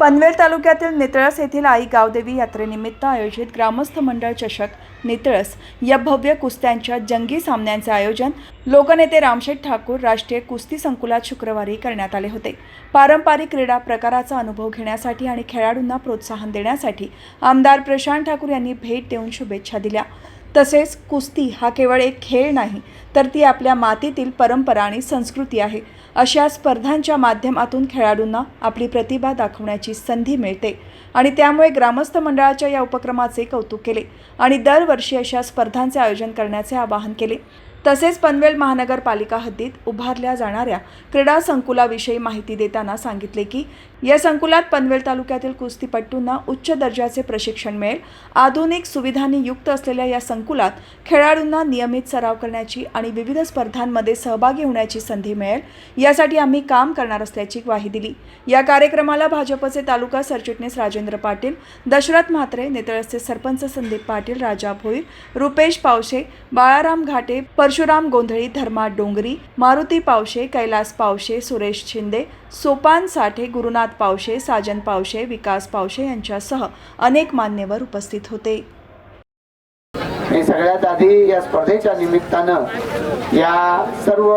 पनवेल तालुक्यातील नितळस येथील आई गावदेवी यात्रेनिमित्त आयोजित ग्रामस्थ मंडळ चषक नितळस या भव्य कुस्त्यांच्या जंगी सामन्यांचे आयोजन लोकनेते रामशेठ ठाकूर राष्ट्रीय कुस्ती संकुलात शुक्रवारी करण्यात आले होते. पारंपरिक क्रीडा प्रकाराचा अनुभव घेण्यासाठी आणि खेळाडूंना प्रोत्साहन देण्यासाठी आमदार प्रशांत ठाकूर यांनी भेट देऊन शुभेच्छा दिल्या. तसेच कुस्ती हा केवळ एक खेळ नाही तर ती आपल्या मातीतील परंपरा आणि संस्कृती आहे. अशा स्पर्धांच्या माध्यमातून खेळाडूंना आपली प्रतिभा दाखवण्याची संधी मिळते आणि त्यामुळे ग्रामस्थ मंडळाच्या या उपक्रमाचे कौतुक केले आणि दरवर्षी अशा स्पर्धांचे आयोजन करण्याचे आवाहन केले. तसेच पनवेल महानगरपालिका हद्दीत उभारल्या जाणाऱ्या क्रीडा संकुलाविषयी माहिती देताना सांगितले की या संकुलात पनवेल तालुक्यातील कुस्तीपट्टूंना उच्च दर्जाचे प्रशिक्षण मिळेल. आधुनिक सुविधांनी युक्त असलेल्या या संकुलात खेळाडूंना नियमित सराव करण्याची आणि विविध स्पर्धांमध्ये सहभागी होण्याची संधी मिळेल. यासाठी आम्ही काम करणार असल्याची ग्वाही दिली. या कार्यक्रमाला भाजपचे तालुका सरचिटणीस राजेंद्र पाटील दशरथ म्हात्रे नेतळसचे सरपंच संदीप पाटील राजा भोईर रुपेश पावशे बाळाराम घाटे परशुराम गोंधळी धर्मा डोंगरी मारुती पावशे कैलास पावशे सुरेश शिंदे सोपान साठे गुरुनाथ पावशे साजन पावशे विकास पावशे यांच्यासह अनेक मान्यवर उपस्थित होते. मी सगळ्यात आधी या स्पर्धेच्या निमित्तानं या सर्व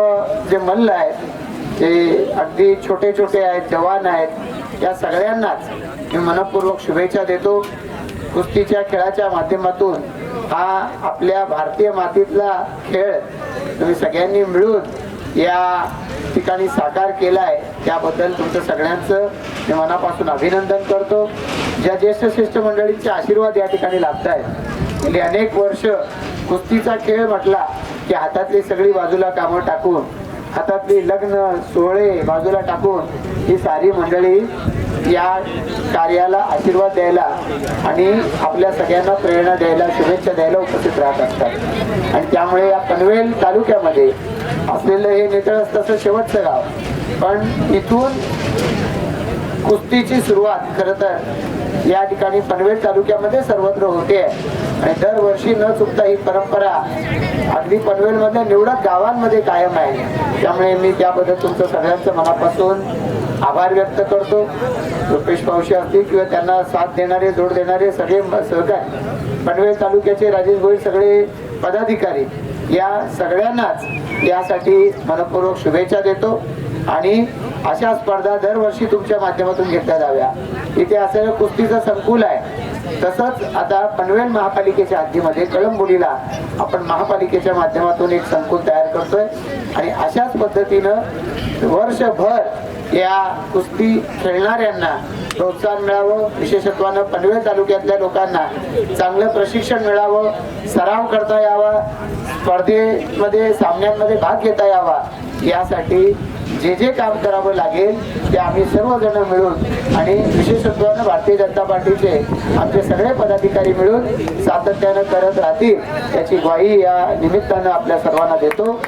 जे मल्ल आहेत जे अगदी छोटे छोटे आहेत जवान आहेत या सगळ्यांनाच मी मनपूर्वक शुभेच्छा देतो. कुस्तीच्या खेळाच्या माध्यमातून हा आपल्या भारतीय मातीतला खेळ तुम्ही सगळ्यांनी मिळून या ठिकाणी साकार केलाय त्याबद्दल तुमचं सगळ्यांचं मी मनापासून अभिनंदन करतो. ज्या ज्येष्ठ श्रेष्ठ मंडळींचे आशीर्वाद या ठिकाणी लाभत आहेत गेली अनेक वर्ष कुस्तीचा खेळ म्हटला की हातातली सगळी बाजूला कामं टाकून हातातली लग्न सोहळे बाजूला टाकून ही सारी मंडळी या कार्याला आशीर्वाद द्यायला आणि आपल्या सगळ्यांना प्रेरणा द्यायला शुभेच्छा द्यायला उपस्थित राहत असतात. आणि त्यामुळे या पनवेल तालुक्यामध्ये असलेलं हे नेतळस तसं शेवटचं गाव. पण इथून कुस्तीची सुरुवात खरं तर या ठिकाणी पनवेल तालुक्यामध्ये सर्वत्र होते. आणि दरवर्षी न चुकता ही परंपरा अगदी पनवेलमधल्या निवडक गावांमध्ये कायम आहे. त्यामुळे मी त्याबद्दल तुमचं सगळ्यांचं मनापासून आभार व्यक्त करतो. रुपेश पावशी असतील किंवा त्यांना साथ देणारे जोड देणारे सगळे म- सहकारी पनवेल तालुक्याचे राजेश भोई सगळे पदाधिकारी या सगळ्यांनाच यासाठी मनपूर्वक शुभेच्छा देतो. आणि अशा स्पर्धा दरवर्षी तुमच्या माध्यमातून घेतल्या जाव्या. इथे असलेलं कुस्तीचं संकुल आहे. तसंच आता पनवेल महापालिकेच्या हद्दीमध्ये कळंबोलीला आपण महापालिकेच्या माध्यमातून एक संकुल तयार करतोय. आणि अशाच पद्धतीनं वर्षभर या कुस्ती खेळणाऱ्यांना प्रोत्साहन मिळावं. विशेषत्वानं पनवेल तालुक्यातल्या लोकांना चांगलं प्रशिक्षण मिळावं. सराव करता यावा. स्पर्धेमध्ये सामन्यांमध्ये भाग घेता यावा. यासाठी जे जे काम करावं लागेल ते आम्ही सर्वजण मिळून आणि विशेषत्वानं भारतीय जनता पार्टीचे आमचे सगळे पदाधिकारी मिळून सातत्यानं करत राहतील याची ग्वाही या निमित्तानं आपल्या सर्वांना देतो.